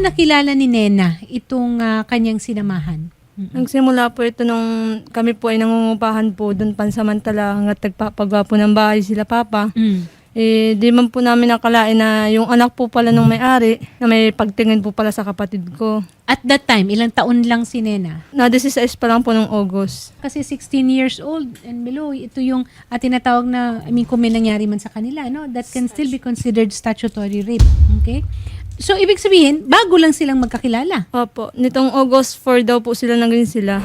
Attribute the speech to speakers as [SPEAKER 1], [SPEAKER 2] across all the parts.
[SPEAKER 1] nakilala ni Nena itong ah, kanyang sinamahan?
[SPEAKER 2] Nagsimula po ito nung kami po ay nangungupahan po doon pansamantala hanggat nagpapagawa po ng bahay sila papa.
[SPEAKER 1] Mm.
[SPEAKER 2] Eh, di man po namin nakalain na yung anak po pala nung may-ari na may pagtingin po pala sa kapatid ko.
[SPEAKER 1] At that time, ilang taon lang si Nena?
[SPEAKER 2] Na 16 pa lang po nung August.
[SPEAKER 1] Kasi 16 years old and below, ito yung at tinatawag na, I mean, kung may nangyari man sa kanila, no? That can still be considered statutory rape. Okay? So, ibig sabihin, bago lang silang magkakilala.
[SPEAKER 2] Opo, nitong August 4 daw po sila naging sila.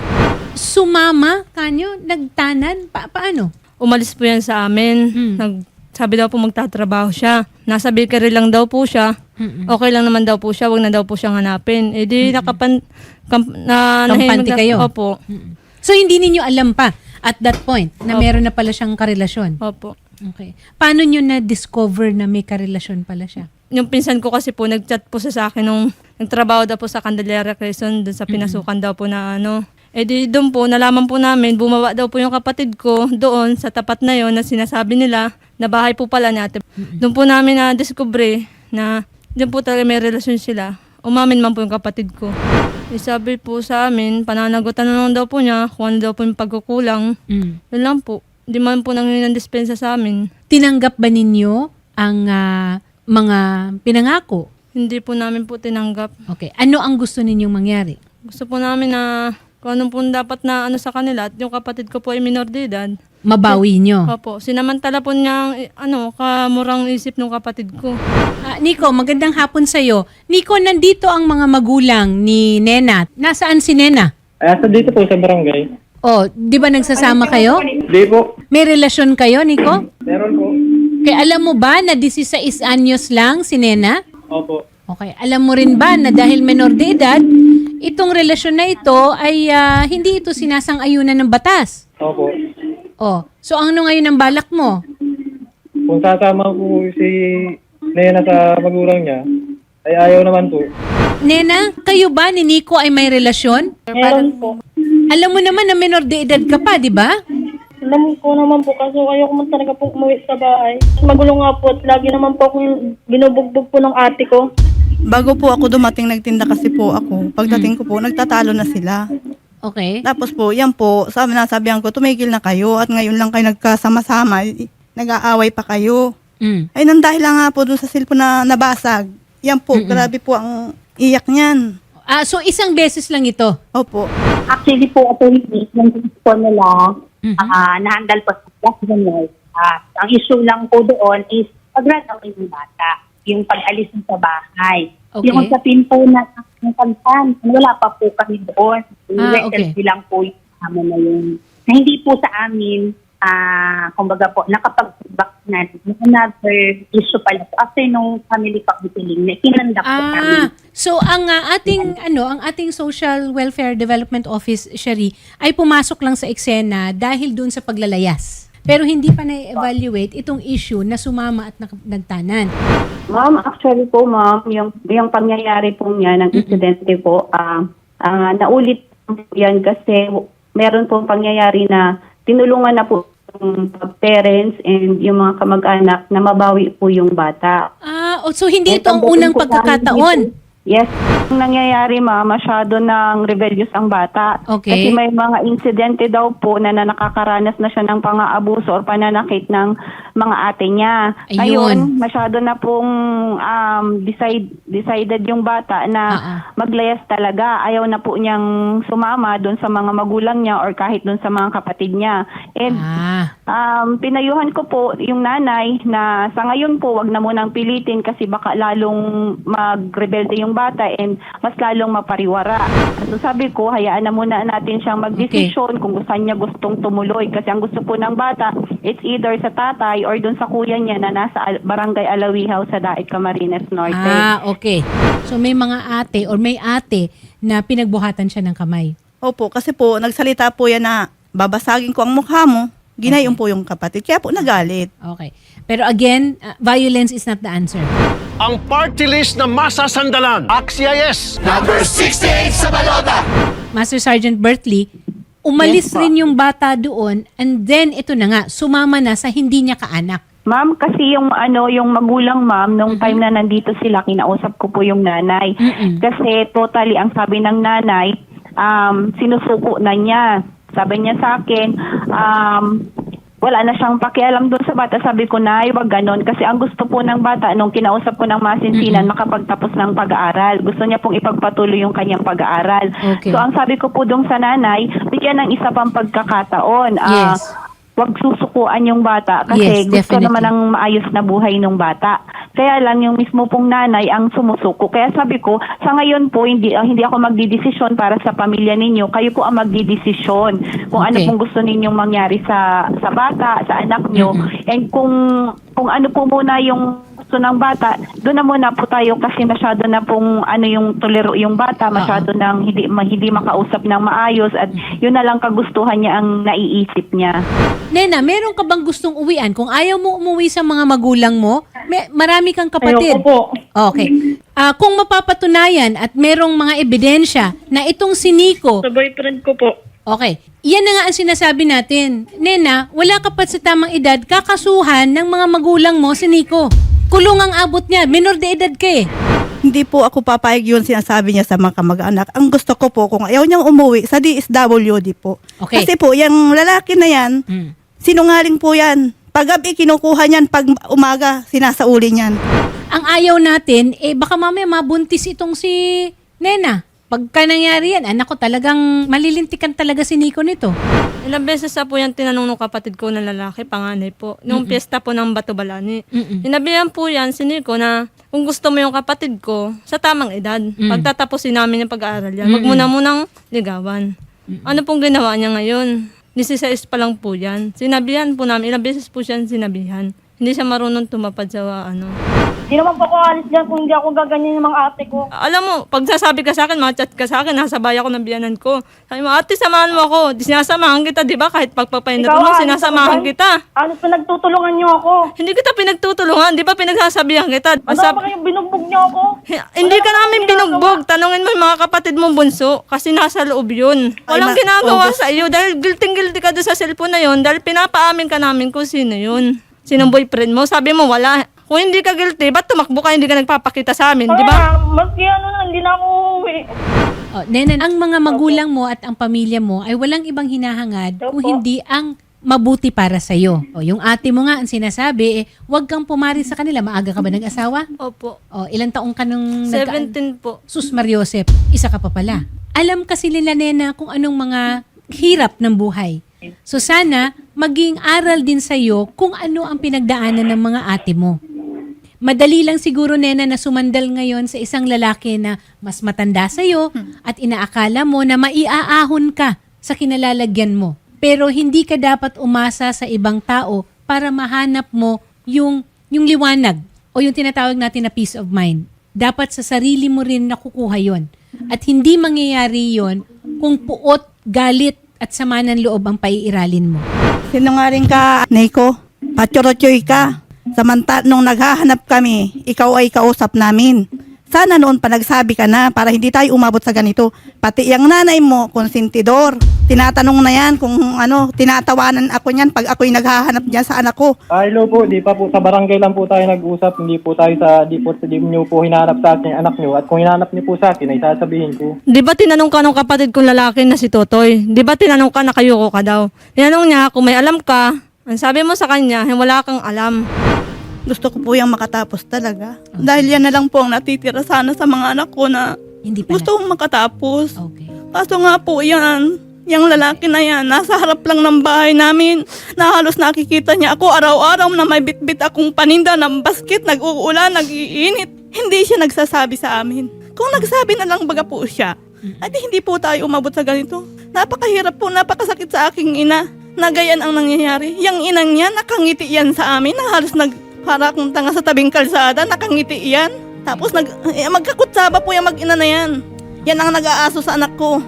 [SPEAKER 1] Sumama, kanyo, nagtanan, pa paano?
[SPEAKER 2] Umalis po yan sa amin.
[SPEAKER 1] Mm.
[SPEAKER 2] Nag, sabi daw po magtatrabaho siya. Nasa bakery lang daw po siya.
[SPEAKER 1] Mm-mm.
[SPEAKER 2] Okay lang naman daw po siya, wag na daw po siyang hanapin. Eh di nakapan kamp, na
[SPEAKER 1] Kampante
[SPEAKER 2] na-
[SPEAKER 1] kayo?
[SPEAKER 2] Opo.
[SPEAKER 1] Mm-mm. So, hindi ninyo alam pa at that point na
[SPEAKER 2] Opo.
[SPEAKER 1] meron na pala siyang karelasyon.
[SPEAKER 2] Opo.
[SPEAKER 1] Okay. Paano nyo na-discover na may karelasyon pala siya?
[SPEAKER 2] Yung pinsan ko kasi po, nagchat po siya sa akin nung nagtrabaho daw po sa Candelaria Quezon, dun sa pinasukan daw po na ano. Eh di doon po, nalaman po namin, bumaba daw po yung kapatid ko doon sa tapat na yon na sinasabi nila na bahay po pala ate. Doon po namin na-discover na doon po talaga may relasyon sila. Umamin man po yung kapatid ko. Eh, sabi po sa amin, pananagutan na lang daw po niya kung ano daw po yung pagkukulang.
[SPEAKER 1] Mm.
[SPEAKER 2] Yun lang po. Di man po nangyayon ng dispensa sa amin.
[SPEAKER 1] Tinanggap ba ninyo ang ah, mga pinangako?
[SPEAKER 2] Hindi po namin po tinanggap.
[SPEAKER 1] Okay. Ano ang gusto ninyong mangyari?
[SPEAKER 2] Gusto po namin na kung anong po dapat na ano sa kanila at yung kapatid ko po ay minor de edad.
[SPEAKER 1] Mabawi nyo.
[SPEAKER 2] Opo, sinamantala po niya eh, ano, kamurang isip ng kapatid ko.
[SPEAKER 1] Ah, Nico, magandang hapon sa'yo. Nico, nandito ang mga magulang ni Nena. Nasaan si Nena?
[SPEAKER 3] Ay, asa dito po sa barangay.
[SPEAKER 1] Oh, di ba nagsasama kayo?
[SPEAKER 3] Hindi po.
[SPEAKER 1] May relasyon kayo, Nico?
[SPEAKER 3] Meron po.
[SPEAKER 1] Kaya alam mo ba na 16 anyos lang si Nena?
[SPEAKER 3] Opo.
[SPEAKER 1] Okay. Alam mo rin ba na dahil menor de edad, itong relasyon na ito ay ah, hindi ito sinasang-ayunan ng batas?
[SPEAKER 3] Opo.
[SPEAKER 1] Oh, so ano ngayon ang balak mo?
[SPEAKER 3] Kung sasama po si Nena sa magulang niya, ay ayaw naman po.
[SPEAKER 1] Nena, kayo ba ni Nico ay may relasyon?
[SPEAKER 4] Meron po.
[SPEAKER 1] Alam mo naman na menor de edad ka pa, di ba?
[SPEAKER 4] Alam ko naman po kasi ayoko man talaga po umuwi sa bahay. Magulo nga po at lagi naman po akong binubugbog po ng ate ko.
[SPEAKER 5] Bago po ako dumating, nagtinda kasi po ako. Pagdating ko po, nagtatalo na sila.
[SPEAKER 1] Okay.
[SPEAKER 5] Tapos po, yan po, sabi na sabihan ko, tumigil na kayo at ngayon lang kayo nagkasama-sama, i- nag-aaway pa kayo.
[SPEAKER 1] Mm.
[SPEAKER 5] Ay, nang dahil lang nga po dun sa cellphone na nabasag. Yan po, grabe po ang iyak niyan.
[SPEAKER 1] Ah, so isang beses lang ito.
[SPEAKER 5] Opo.
[SPEAKER 6] Actually po, attorney, yung po nila,
[SPEAKER 1] Mhm.
[SPEAKER 6] ah, nahandal po sa class ganyan. Ah, ang issue lang po doon is pag-run away ng bata, yung pag-alis sa bahay.
[SPEAKER 1] Okay.
[SPEAKER 6] Yung usapin po na ng pagtan, wala pa po kami doon.
[SPEAKER 1] Ah, okay.
[SPEAKER 6] Lang po yung na yun. Na hindi po sa amin, ah, kumbaga po, nakapag-back na another issue pala po. After nung family counseling, na kinandak po namin.
[SPEAKER 1] Ah, so ang ah, ating ano, ang ating Social Welfare Development Office, Shari, ay pumasok lang sa eksena dahil doon sa paglalayas. Pero hindi pa na-evaluate itong issue na sumama at nagtanan.
[SPEAKER 7] Ma'am, actually po, ma'am, yung, yung pangyayari po niya ng insidente po, ah ah, naulit po yan kasi meron pong pangyayari na tinulungan na po yung parents and yung mga kamag-anak na mabawi po yung bata.
[SPEAKER 1] Ah, oh, so hindi ito ang unang pagkakataon.
[SPEAKER 7] Yes. Ang nangyayari, ma'am, masyado ng rebellious ang bata.
[SPEAKER 1] Okay.
[SPEAKER 7] Kasi may mga insidente daw po na, na nakakaranas na siya ng pang-aabuso or pananakit ng mga ate niya.
[SPEAKER 1] Ayun.
[SPEAKER 7] Ngayon, masyado na pong um, decide, decided yung bata na
[SPEAKER 1] ah.
[SPEAKER 7] maglayas talaga. Ayaw na po niyang sumama doon sa mga magulang niya or kahit doon sa mga kapatid niya. And
[SPEAKER 1] Ah,
[SPEAKER 7] Um, pinayuhan ko po yung nanay na sa ngayon po wag na munang pilitin kasi baka lalong magrebelde yung bata and mas lalong mapariwara. So sabi ko, hayaan na muna natin siyang magdesisyon kung gusto niya gustong tumuloy kasi ang gusto po ng bata, it's either sa tatay or dun sa kuya niya na nasa Barangay Alawihaw sa Daig Camarines Norte.
[SPEAKER 1] ah, okay. So may mga ate or may ate na pinagbuhatan siya ng kamay.
[SPEAKER 5] Opo, kasi po, nagsalita po yan na babasagin ko ang mukha mo. Ginayon po yung kapatid. Kaya po nagalit.
[SPEAKER 1] Okay. Pero again, uh, violence is not the answer.
[SPEAKER 8] ang party list na masasandalan. AXIS!
[SPEAKER 1] Master Sergeant Bertley, umalis
[SPEAKER 7] Yes, po.
[SPEAKER 1] rin yung bata doon and then ito na nga, sumama na sa hindi niya kaanak.
[SPEAKER 7] Ma'am, kasi yung ano, yung magulang ma'am, nung time na nandito sila, kinausap ko po yung nanay.
[SPEAKER 1] Mm-mm.
[SPEAKER 7] Kasi totally, ang sabi ng nanay, um, sinusuko na niya. Sabi niya sa akin, um, wala na siyang pakialam doon sa bata. Sabi ko na, wag ganon. Kasi ang gusto po ng bata, nung kinausap ko ng masinsinan, makapagtapos ng pag-aaral. Gusto niya pong ipagpatuloy yung kanyang pag-aaral.
[SPEAKER 1] Okay.
[SPEAKER 7] So ang sabi ko po doon sa nanay, bigyan ng isa pang pagkakataon. Ah,
[SPEAKER 1] Yes.
[SPEAKER 7] wag susukuan yung bata kasi
[SPEAKER 1] Yes,
[SPEAKER 7] gusto
[SPEAKER 1] definitely.
[SPEAKER 7] naman ng maayos na buhay ng bata. Kaya lang yung mismo pong nanay ang sumusuko. Kaya sabi ko, sa ngayon po hindi ah, hindi ako magdidesisyon para sa pamilya ninyo. Kayo po ang magdidesisyon kung ano
[SPEAKER 1] Okay.
[SPEAKER 7] pong gusto ninyong mangyari sa sa bata, sa anak nyo. And kung kung ano po muna yung gusto ng bata, doon na muna po tayo kasi masyado na pong ano yung tolero yung bata, masyado nang hindi ma, hindi makausap ng maayos at yun na lang kagustuhan niya ang naiisip niya.
[SPEAKER 1] Nena, meron ka bang gustong uwian? Kung ayaw mo umuwi sa mga magulang mo, may, marami kang kapatid.
[SPEAKER 4] Ayoko po.
[SPEAKER 1] Okay. Ah, kung mapapatunayan at merong mga ebidensya na itong si Nico,
[SPEAKER 4] Sa boyfriend ko po.
[SPEAKER 1] Okay, iyan na nga ang sinasabi natin. Nena, wala ka pa sa tamang edad, kakasuhan ng mga magulang mo si Nico. Kulong ang abot niya, minor de edad ka eh.
[SPEAKER 5] Hindi po ako papayag yun sinasabi niya sa mga kamag-anak. Ang gusto ko po, kung ayaw niyang umuwi, sa DSWD po.
[SPEAKER 1] Okay.
[SPEAKER 5] Kasi po, yung lalaki na yan,
[SPEAKER 1] Hmm.
[SPEAKER 5] sinungaling po yan. Pag gabi, kinukuha niyan. Pag umaga, sinasauli niyan.
[SPEAKER 1] Ang ayaw natin, eh baka mamaya mabuntis itong si Nena. Pagka nangyari yan, anak ko talagang malilintikan talaga si Nico nito.
[SPEAKER 2] Ilang beses na po yan tinanong ng kapatid ko na lalaki, panganay po. Nung piyesta po ng Bato Balani.
[SPEAKER 1] Mm-mm.
[SPEAKER 2] Sinabihan po yan si Nico na kung gusto mo yung kapatid ko, sa tamang edad, pagtatapusin namin yung pag-aaral yan, wag mo na munang ligawan. Ano pong ginawa niya ngayon? 16 pa lang po yan. Sinabihan po namin, ilang beses po siya sinabihan. Hindi siya marunong tumapad sa ano.
[SPEAKER 4] Hindi naman po ako alis dyan kung hindi ako gaganyan ng mga ate ko.
[SPEAKER 2] Alam mo, pag sasabi ka sa akin, chat ka sa akin, nasabay ako ng biyanan ko. Sabi mo, ate, samahan mo ako. Di sinasamahan kita, di ba? Kahit pagpapahinat mo,
[SPEAKER 4] aalis
[SPEAKER 2] sinasamahan
[SPEAKER 4] ako
[SPEAKER 2] kita.
[SPEAKER 4] Ano pinagtutulungan niyo ako?
[SPEAKER 2] Hindi kita pinagtutulungan, di ba pinagsasabihan kita?
[SPEAKER 4] Ano
[SPEAKER 2] Sab-
[SPEAKER 4] ba kayong binugbog niyo ako?
[SPEAKER 2] Hi- hindi ka namin binugbog. Tanungin mo yung mga kapatid mong bunso kasi nasa loob yun. Walang
[SPEAKER 5] ma-
[SPEAKER 2] ginagawa
[SPEAKER 5] August.
[SPEAKER 2] sa iyo dahil guilty-guilty ka doon sa cellphone na yun dahil pinapaamin ka namin kung sino yun. Sinong boyfriend mo? Sabi mo wala. Kung hindi ka guilty, ba't tumakbo ka hindi ka nagpapakita sa amin, di ba?
[SPEAKER 4] Kaya, maski ano na, hindi na ako uuwi.
[SPEAKER 1] Oh, Nena, ang mga magulang mo at ang pamilya mo ay walang ibang hinahangad kung
[SPEAKER 4] Opo.
[SPEAKER 1] hindi ang mabuti para sa iyo. O yung ate mo nga ang sinasabi, eh, huwag kang pumari sa kanila. Maaga ka ba nag-asawa?
[SPEAKER 2] Opo.
[SPEAKER 1] O ilang taong ka nung nagka-
[SPEAKER 2] 17 po.
[SPEAKER 1] Sus Mariosep, isa ka pa pala. Alam kasi nila, Nena, kung anong mga hirap ng buhay. So sana, maging aral din sa iyo kung ano ang pinagdaanan ng mga ate mo. Madali lang siguro, Nena, na sumandal ngayon sa isang lalaki na mas matanda sa iyo at inaakala mo na maiaahon ka sa kinalalagyan mo. Pero hindi ka dapat umasa sa ibang tao para mahanap mo yung, yung liwanag o yung tinatawag natin na peace of mind. Dapat sa sarili mo rin nakukuha yon. At hindi mangyayari yon kung puot, galit at sama ng loob ang paiiralin mo.
[SPEAKER 5] Sinungaling ka, Nico. Patsyorotyoy ka. Samanta nung naghahanap kami, ikaw ay kausap namin. Sana noon pa nagsabi ka na para hindi tayo umabot sa ganito. Pati yung nanay mo, konsentidor. Tinatanong na yan kung ano, tinatawanan ako niyan pag ako'y naghahanap niya sa anak ko.
[SPEAKER 3] Ah, hello po, di pa po sa barangay lang po tayo nag-usap, hindi po tayo sa, di po, di niyo po hinanap sa akin anak niyo. At kung hinanap niyo po sa akin, ay sasabihin ko.
[SPEAKER 2] Di ba tinanong ka ng kapatid kong lalaki na si Totoy? Di ba tinanong ka na kayoko ka daw? Tinanong niya kung may alam ka. Ang sabi mo sa kanya, "Eh, wala kang alam.
[SPEAKER 5] Gusto ko po yung makatapos talaga. Dahil yan na lang po ang natitira sana sa mga anak ko na
[SPEAKER 1] Hindi pala.
[SPEAKER 5] gusto kong makatapos.
[SPEAKER 1] Okay.
[SPEAKER 5] Kaso nga po yan, yung lalaki na yan, nasa harap lang ng bahay namin. Na halos nakikita niya ako araw-araw na may bitbit akong paninda ng basket, nag-uulan, nag-iinit. Hindi siya nagsasabi sa amin. Kung nagsabi na lang baga po siya, at hindi po tayo umabot sa ganito. Napakahirap po, napakasakit sa aking ina. Na gayan ang nangyayari. Yang inang niya, nakangiti yan sa amin. Na halos nag, para akong tanga sa tabing kalsada, nakangiti yan. Tapos nag, eh, magkakutsaba po yung mag-ina na yan. Yan ang nag-aaso sa anak ko.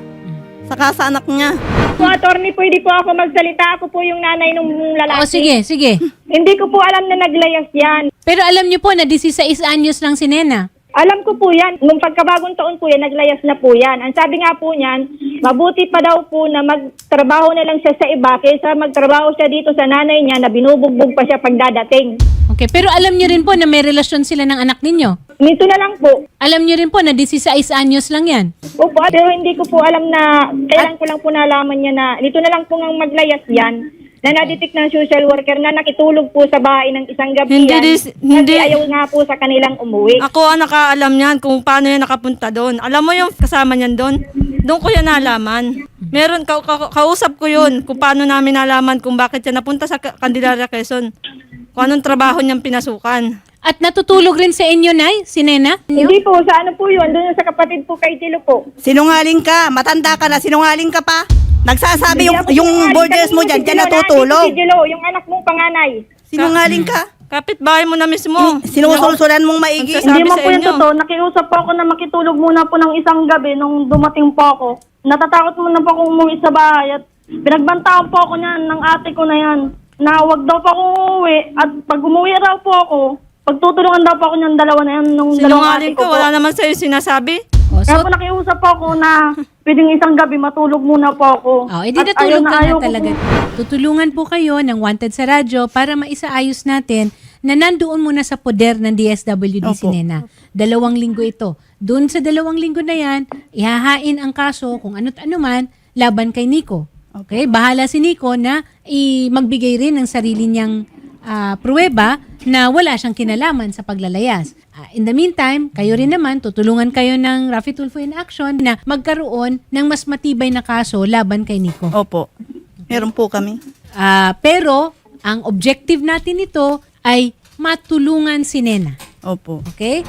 [SPEAKER 5] Saka sa anak niya.
[SPEAKER 4] Po, attorney, pwede po ako magsalita. Ako po yung nanay ng lalaki.
[SPEAKER 1] O sige, sige.
[SPEAKER 4] Hindi ko po alam na naglayas yan.
[SPEAKER 1] Pero alam niyo po na 16 anyos lang si Nena.
[SPEAKER 4] Alam ko po yan. Nung pagkabagong taon po yan, naglayas na po yan. Ang sabi nga po niyan, mabuti pa daw po na magtrabaho na lang siya sa iba kaysa magtrabaho siya dito sa nanay niya na binubugbog pa siya pagdadating.
[SPEAKER 1] Okay, pero alam niyo rin po na may relasyon sila ng anak ninyo.
[SPEAKER 4] Nito na lang po.
[SPEAKER 1] Alam niyo rin po na 16 anyos lang yan.
[SPEAKER 4] Opo, pero hindi ko po alam na, kailan ko lang po nalaman niya na, dito na lang po ngang maglayas yan, na nadetect ng social worker na nakitulog po sa bahay ng isang gabi
[SPEAKER 2] Hindi
[SPEAKER 4] yan,
[SPEAKER 2] dis- hindi-
[SPEAKER 4] kasi ayaw nga po sa kanilang umuwi.
[SPEAKER 2] Ako ang nakaalam niyan kung paano yan nakapunta doon. Alam mo yung kasama niyan doon? Doon ko yan nalaman. Meron, ka, ka- kausap ko yun kung paano namin nalaman kung bakit siya napunta sa Ka- Candelaria, Quezon. Kung anong trabaho niyang pinasukan.
[SPEAKER 1] At natutulog rin sa inyo, Nay, si Nena?
[SPEAKER 4] Hindi po, sa ano po yun, doon sa kapatid po kay Tilo po.
[SPEAKER 9] Sinungaling ka, matanda ka na, sinungaling ka pa. Nagsasabi yung, yung
[SPEAKER 4] sinungaling.
[SPEAKER 9] borders mo dyan, dyan natutulog.
[SPEAKER 4] Si Tilo, yung anak mong panganay.
[SPEAKER 9] Sinungaling ka.
[SPEAKER 2] Kapit bahay mo na mismo.
[SPEAKER 9] Sinusulsulan mong maigi.
[SPEAKER 2] Sabi
[SPEAKER 4] Hindi mo
[SPEAKER 2] sa
[SPEAKER 4] po yung
[SPEAKER 2] inyo.
[SPEAKER 4] totoo. Nakiusap po ako na makitulog muna po ng isang gabi nung dumating po ako. Natatakot muna po akong umuwi sa bahay at pinagbantaan po ako niyan ng ate ko na yan na wag daw po akong umuwi at pag umuwi raw po ako, pagtutulungan daw po ako niyan dalawa na yan nung dalawang ate
[SPEAKER 2] Sinungaling
[SPEAKER 4] ko
[SPEAKER 2] ka,
[SPEAKER 4] po.
[SPEAKER 2] wala naman sa'yo sinasabi.
[SPEAKER 1] O,
[SPEAKER 4] Kaya
[SPEAKER 1] so,
[SPEAKER 4] po nakiusap po ako na pwedeng isang gabi matulog muna po ako.
[SPEAKER 1] oh, edi
[SPEAKER 4] At
[SPEAKER 1] natulog
[SPEAKER 4] ayaw
[SPEAKER 1] ka
[SPEAKER 4] na ayaw ko
[SPEAKER 1] talaga.
[SPEAKER 4] po-
[SPEAKER 1] Tutulungan po kayo ng Wanted sa Radyo para maisaayos natin na nandoon muna sa poder ng DSWD si
[SPEAKER 9] Opo.
[SPEAKER 1] Nena. Dalawang linggo ito. Doon sa dalawang linggo na yan, ihahain ang kaso kung ano't ano man laban kay Nico. Okay? Bahala si Nico na i- magbigay rin ng sarili niyang ah, pruweba na wala siyang kinalaman sa paglalayas. Ah, in the meantime, kayo rin naman, tutulungan kayo ng Rafi Tulfo in Action na magkaroon ng mas matibay na kaso laban kay Nico.
[SPEAKER 9] Opo. Meron po kami.
[SPEAKER 1] Ah, pero, ang objective natin ito ay matulungan si Nena.
[SPEAKER 9] Opo.
[SPEAKER 1] Okay?